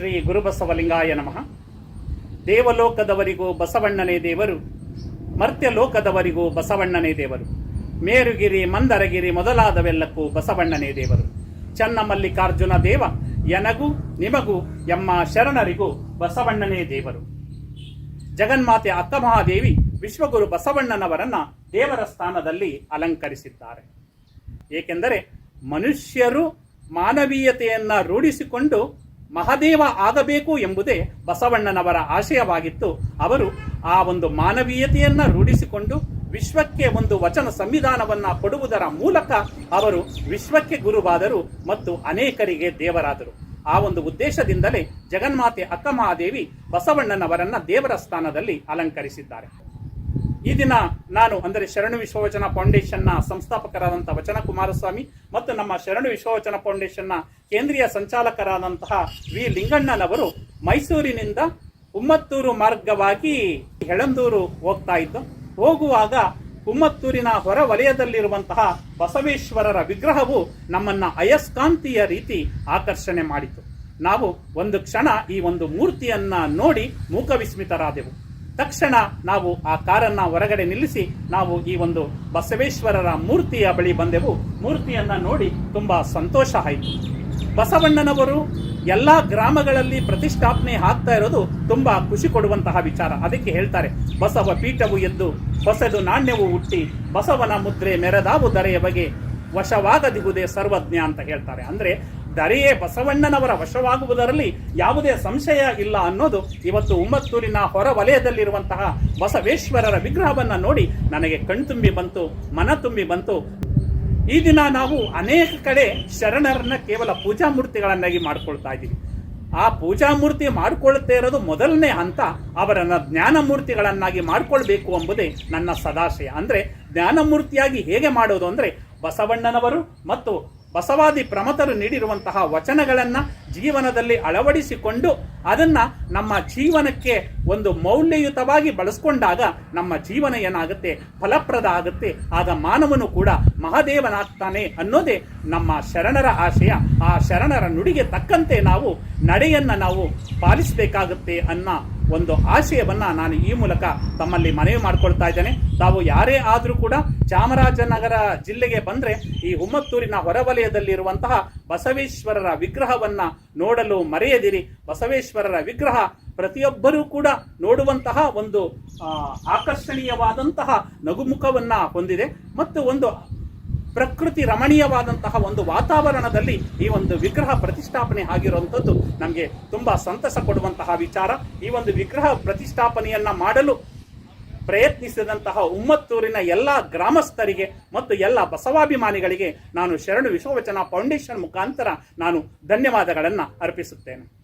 ಶ್ರೀ ಗುರುಬಸವಲಿಂಗಾಯ ನಮಃ. ದೇವಲೋಕದವರಿಗೂ ಬಸವಣ್ಣನೇ ದೇವರು, ಮರ್ತ್ಯಲೋಕದವರಿಗೂ ಬಸವಣ್ಣನೇ ದೇವರು, ಮೇರುಗಿರಿ, ಮಂದರಗಿರಿ ಮೊದಲಾದವೆಲ್ಲಕ್ಕೂ ಬಸವಣ್ಣನೇ ದೇವರು. ಚನ್ನಮಲ್ಲಿಕಾರ್ಜುನ ದೇವ, ಎನಗೂ ನಿಮಗೂ ಎಮ್ಮ ಶರಣರಿಗೂ ಬಸವಣ್ಣನೇ ದೇವರು. ಜಗನ್ಮಾತೆ ಅಕ್ಕಮಹಾದೇವಿ ವಿಶ್ವಗುರು ಬಸವಣ್ಣನವರನ್ನ ದೇವರ ಸ್ಥಾನದಲ್ಲಿ ಅಲಂಕರಿಸಿದ್ದಾರೆ. ಏಕೆಂದರೆ ಮನುಷ್ಯರು ಮಾನವೀಯತೆಯನ್ನ ರೂಢಿಸಿಕೊಂಡು ಮಹದೇವ ಆಗಬೇಕು ಎಂಬುದೇ ಬಸವಣ್ಣನವರ ಆಶಯವಾಗಿತ್ತು. ಅವರು ಆ ಒಂದು ಮಾನವೀಯತೆಯನ್ನು ರೂಢಿಸಿಕೊಂಡು ವಿಶ್ವಕ್ಕೆ ಒಂದು ವಚನ ಸಂವಿಧಾನವನ್ನ ಕೊಡುವುದರ ಮೂಲಕ ಅವರು ವಿಶ್ವಕ್ಕೆ ಗುರುವಾದರು ಮತ್ತು ಅನೇಕರಿಗೆ ದೇವರಾದರು. ಆ ಒಂದು ಉದ್ದೇಶದಿಂದಲೇ ಜಗನ್ಮಾತೆ ಅಕ್ಕಮಹಾದೇವಿ ಬಸವಣ್ಣನವರನ್ನ ದೇವರ ಸ್ಥಾನದಲ್ಲಿ ಅಲಂಕರಿಸಿದ್ದಾರೆ. ಈ ದಿನ ನಾನು ಅಂದರೆ ಶರಣು ವಿಶ್ವವಚನ ಫೌಂಡೇಶನ್ನ ಸಂಸ್ಥಾಪಕರಾದಂತಹ ವಚನ ಕುಮಾರಸ್ವಾಮಿ ಮತ್ತು ನಮ್ಮ ಶರಣು ವಿಶ್ವವಚನ ಫೌಂಡೇಶನ್ನ ಕೇಂದ್ರೀಯ ಸಂಚಾಲಕರಾದಂತಹ ವಿ. ಲಿಂಗಣ್ಣನವರು ಮೈಸೂರಿನಿಂದ ಉಮ್ಮತ್ತೂರು ಮಾರ್ಗವಾಗಿ ಹೆಳಂದೂರು ಹೋಗ್ತಾ ಇದ್ದು ಹೋಗುವಾಗ ಕುಮ್ಮತ್ತೂರಿನ ಹೊರ ವಲಯದಲ್ಲಿರುವಂತಹ ಬಸವೇಶ್ವರರ ವಿಗ್ರಹವು ನಮ್ಮನ್ನ ಅಯಸ್ಕಾಂತೀಯ ರೀತಿ ಆಕರ್ಷಣೆ ಮಾಡಿತು. ನಾವು ಒಂದು ಕ್ಷಣ ಈ ಒಂದು ಮೂರ್ತಿಯನ್ನ ನೋಡಿ ಮೂಕವಿಸ್ಮಿತರಾದೆವು. ತಕ್ಷಣ ನಾವು ಆ ಕಾರನ್ನ ಹೊರಗಡೆ ನಿಲ್ಲಿಸಿ ನಾವು ಈ ಒಂದು ಬಸವೇಶ್ವರರ ಮೂರ್ತಿಯ ಬಳಿ ಬಂದೆವು. ಮೂರ್ತಿಯನ್ನ ನೋಡಿ ತುಂಬಾ ಸಂತೋಷ ಆಯಿತು. ಬಸವಣ್ಣನವರು ಎಲ್ಲಾ ಗ್ರಾಮಗಳಲ್ಲಿ ಪ್ರತಿಷ್ಠಾಪನೆ ಆಗ್ತಾ ಇರೋದು ತುಂಬಾ ಖುಷಿ ಕೊಡುವಂತಹ ವಿಚಾರ. ಅದಕ್ಕೆ ಹೇಳ್ತಾರೆ, ಬಸವ ಪೀಠವು ಎದ್ದು ಬಸದು ನಾಣ್ಯವು ಹುಟ್ಟಿ ಬಸವನ ಮುದ್ರೆ ಮೆರೆದಾವು ದರೆಯ ಬಗೆ ವಶವಾಗದಿಗುವುದೇ ಸರ್ವಜ್ಞ ಅಂತ ಹೇಳ್ತಾರೆ. ಅಂದ್ರೆ ದರೆಯೇ ಬಸವಣ್ಣನವರ ವಶವಾಗುವುದರಲ್ಲಿ ಯಾವುದೇ ಸಂಶಯ ಇಲ್ಲ ಅನ್ನೋದು ಇವತ್ತು ಉಮ್ಮತ್ತೂರಿನ ಹೊರ ವಲಯದಲ್ಲಿರುವಂತಹ ಬಸವೇಶ್ವರರ ವಿಗ್ರಹವನ್ನು ನೋಡಿ ನನಗೆ ಕಣ್ತುಂಬಿ ಬಂತು, ಮನ ತುಂಬಿ ಬಂತು. ಈ ದಿನ ನಾವು ಅನೇಕ ಕಡೆ ಶರಣರನ್ನ ಕೇವಲ ಪೂಜಾ ಮೂರ್ತಿಗಳನ್ನಾಗಿ ಮಾಡ್ಕೊಳ್ತಾ ಇದ್ದೀವಿ. ಆ ಪೂಜಾ ಮೂರ್ತಿ ಮಾಡಿಕೊಳ್ಳುತ್ತೆ ಇರೋದು ಮೊದಲನೇ ಹಂತ ಅವರನ್ನ ಜ್ಞಾನ ಮೂರ್ತಿಗಳನ್ನಾಗಿ ಮಾಡಿಕೊಳ್ಬೇಕು ಎಂಬುದೇ ನನ್ನ ಸದಾಶಯ. ಅಂದ್ರೆ ಜ್ಞಾನ ಮೂರ್ತಿಯಾಗಿ ಹೇಗೆ ಮಾಡೋದು ಅಂದ್ರೆ ಬಸವಣ್ಣನವರು ಮತ್ತು ಬಸವಾದಿ ಪ್ರಮತರು ನೀಡಿರುವಂತಹ ವಚನಗಳನ್ನು ಜೀವನದಲ್ಲಿ ಅಳವಡಿಸಿಕೊಂಡು ಅದನ್ನ ನಮ್ಮ ಜೀವನಕ್ಕೆ ಒಂದು ಮೌಲ್ಯಯುತವಾಗಿ ಬಳಸ್ಕೊಂಡಾಗ ನಮ್ಮ ಜೀವನ ಏನಾಗುತ್ತೆ? ಫಲಪ್ರದ ಆಗುತ್ತೆ. ಆಗ ಮಾನವನು ಕೂಡ ಮಹಾದೇವನಾಗ್ತಾನೆ ಅನ್ನೋದೇ ನಮ್ಮ ಶರಣರ ಆಶಯ. ಆ ಶರಣರ ನುಡಿಗೆ ತಕ್ಕಂತೆ ನಾವು ನಡೆಯನ್ನು ನಾವು ಪಾಲಿಸಬೇಕಾಗುತ್ತೆ ಅನ್ನೋ ಒಂದು ಆಶಯವನ್ನ ನಾನು ಈ ಮೂಲಕ ತಮ್ಮಲ್ಲಿ ಮನವಿ ಮಾಡ್ಕೊಳ್ತಾ ಇದ್ದೇನೆ. ತಾವು ಯಾರೇ ಆದರೂ ಕೂಡ ಚಾಮರಾಜನಗರ ಜಿಲ್ಲೆಗೆ ಬಂದ್ರೆ ಈ ಹುಮ್ಮತ್ತೂರಿನ ಹೊರವಲಯದಲ್ಲಿರುವಂತಹ ಬಸವೇಶ್ವರರ ವಿಗ್ರಹವನ್ನ ನೋಡಲು ಮರೆಯದಿರಿ. ಬಸವೇಶ್ವರರ ವಿಗ್ರಹ ಪ್ರತಿಯೊಬ್ಬರೂ ಕೂಡ ನೋಡುವಂತಹ ಒಂದು ಆಕರ್ಷಣೀಯವಾದಂತಹ ನಗುಮುಖವನ್ನ ಹೊಂದಿದೆ. ಮತ್ತು ಒಂದು ಪ್ರಕೃತಿ ರಮಣೀಯವಾದಂತಹ ಒಂದು ವಾತಾವರಣದಲ್ಲಿ ಈ ಒಂದು ವಿಗ್ರಹ ಪ್ರತಿಷ್ಠಾಪನೆ ಆಗಿರುವಂಥದ್ದು ನಮಗೆ ತುಂಬಾ ಸಂತಸ ಕೊಡುವಂತಹ ವಿಚಾರ. ಈ ಒಂದು ವಿಗ್ರಹ ಪ್ರತಿಷ್ಠಾಪನೆಯನ್ನ ಮಾಡಲು ಪ್ರಯತ್ನಿಸಿದಂತಹ ಉಮ್ಮತ್ತೂರಿನ ಎಲ್ಲ ಗ್ರಾಮಸ್ಥರಿಗೆ ಮತ್ತು ಎಲ್ಲ ಬಸವಾಭಿಮಾನಿಗಳಿಗೆ ನಾನು ಶರಣು ವಿಶ್ವವಚನ ಫೌಂಡೇಶನ್ ಮುಖಾಂತರ ನಾನು ಧನ್ಯವಾದಗಳನ್ನು ಅರ್ಪಿಸುತ್ತೇನೆ.